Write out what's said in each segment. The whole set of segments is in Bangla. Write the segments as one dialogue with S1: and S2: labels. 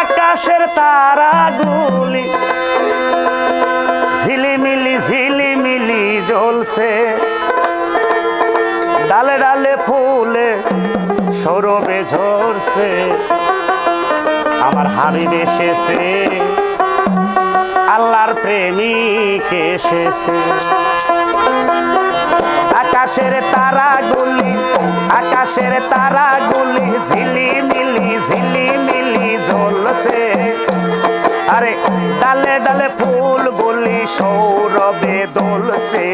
S1: আকাশের তারা ঝিলিমিলি ঝিলিমিলি জ্বলছে। ডালে ডালে ফুলে সরবে ঝরছে। আমার হাবিব এসেছে, আল্লাহর প্রেমিক এসেছে। আকাশের তারা আকাশের তারাগুলি ঝিলিমিলি ঝিলিমিলি জ্বলছে। আরে ডালে ডালে ফুলগুলি সৌরভে দোলছে।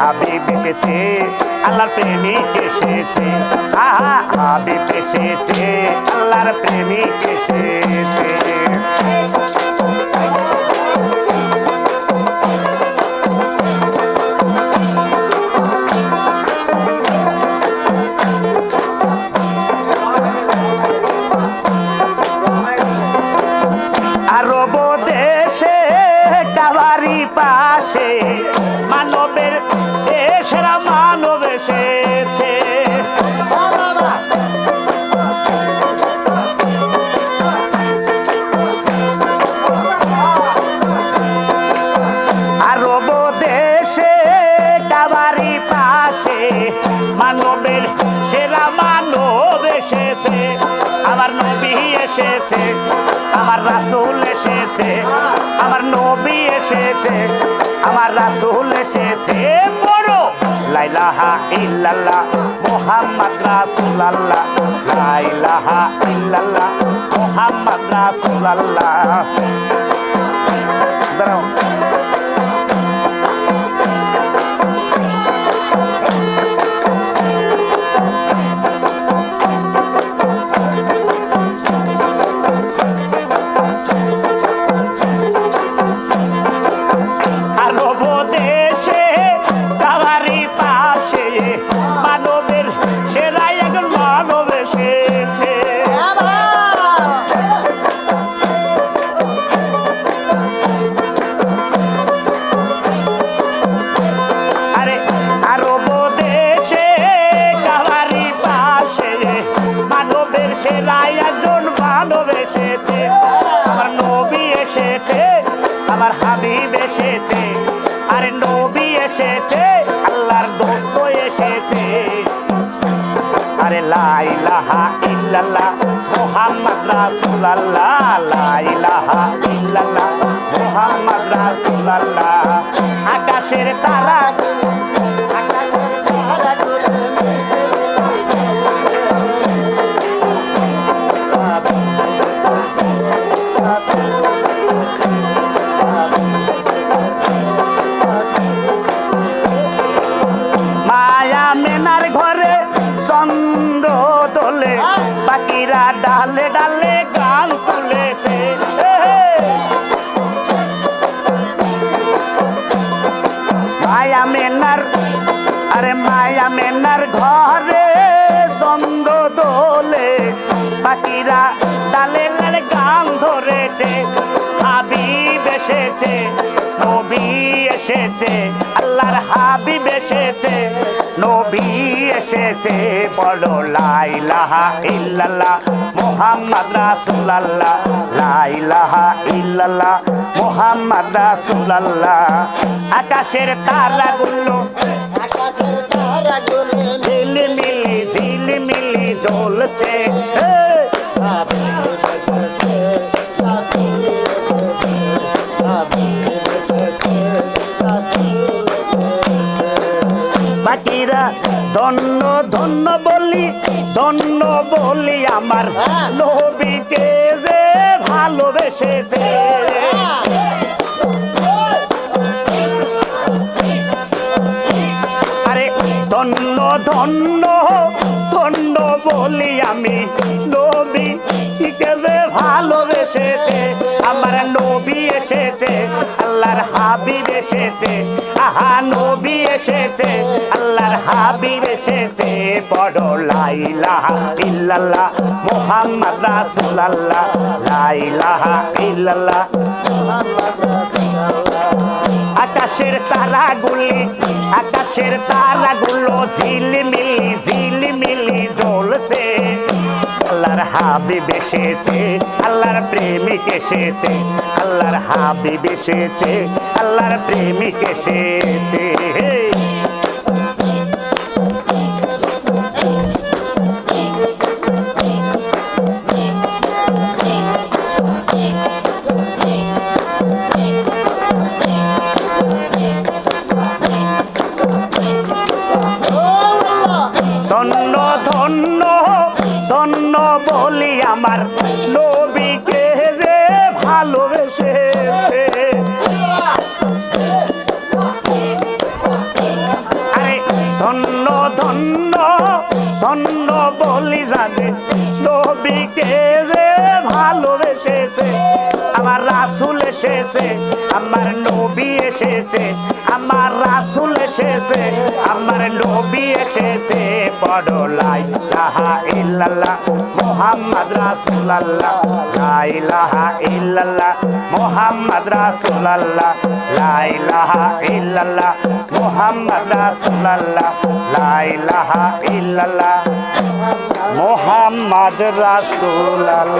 S1: হাবিব এসেছে, আল্লাহর প্রেমিক এসেছে। আহা, হাবিব এসেছে, আল্লাহর প্রেমিক এসেছে। এসেছে, আমার রাসুল এসেছে, আমার নবী এসেছে, আমার রাসুল এসেছে। বড়! লাইলাহা ইল্লাল্লাহ, মুহাম্মদ রাসূলুল্লাহ। লাইলাহা ইল্লাল্লাহ, মুহাম্মদ রাসূলুল্লাহ। দাঁড়াও। মানব এসেছে আমার নবী এসেছে, আমার হাবিব এসেছে, আরে নবী এসেছে, আল্লাহর দোস্ত এসেছে। আরে লাইলাহা ইল্লাল্লাহ, মুহাম্মদ রাসূলুল্লাহ লাইলাহা ইল্লাল্লাহ, মুহাম্মদ রাসূলুল্লাহ। আকাশের তারা আরে মায়া মেনার ঘরে চন্দ্র দোলে বাকিরা ডালে ডালে গান ধরেছে হাবিব এসেছে নবী এসেছে, আল্লাহর হাবিব এসেছে, নবী এসেছে, বলো লাইলাহা ইল্লাল্লাহ, মুহাম্মদ রাসূলুল্লাহ লাইলাহা ইল্লাল্লাহ, মুহাম্মদ রাসূলুল্লাহ। আকাশের তারাগুলো ঝিলিমিলি ঝিলিমিলি জ্বলছে। বাকিরা ধন্য ধন্য বলি ধন্য বলি আমার নবীকে যে ভালোবেসেছে। ধন্য ধন্য ধন্য বলি আমি নবী। কে যে ভালোবেসেছে আমার নবী এসেছে, আল্লাহর হাবিব এসেছে। আহা, নবী এসেছে, আল্লাহর হাবিব এসেছে। বড় লাইলাহা ইল্লাল্লাহ, মুহাম্মদ রাসূলুল্লাহ। লাইলাহা ইল্লাল্লাহ। আকাশের তারা গুলি আকাশের তারা তারাগুলো ঝিলিমিলি ঝিলিমিলি জ্বলছে। আল্লাহর হাবিব এসেছে, আল্লাহর প্রেমিক এসেছে, আল্লাহর হাবিব এসেছে, আল্লাহর প্রেমিক এসেছে। আমার নবীকে যে ভালোবেসেছে আরে ধন্য ধন্য ধন্য বলি জানে, নবীকে যে ভালোবেসেছে, আমার রাসুল এসেছে। আমার নবী এসেছে, আমার রাসুল এসেছে, আমার নবী এসেছে বড় লাই লাহা ইল্লাল্লাহ মোহাম্মদ রাসূলুল্লাহ, লা ইলাহা ইল্লাল্লাহ মোহাম্মদ রাসূলুল্লাহ, লা ইলাহা ইল্লাল্লাহ মোহাম্মদ রাসূলুল্লাহ, লা ইলাহা ইল্লাল্লাহ মোহাম্মদ রাসূলুল্লাহ।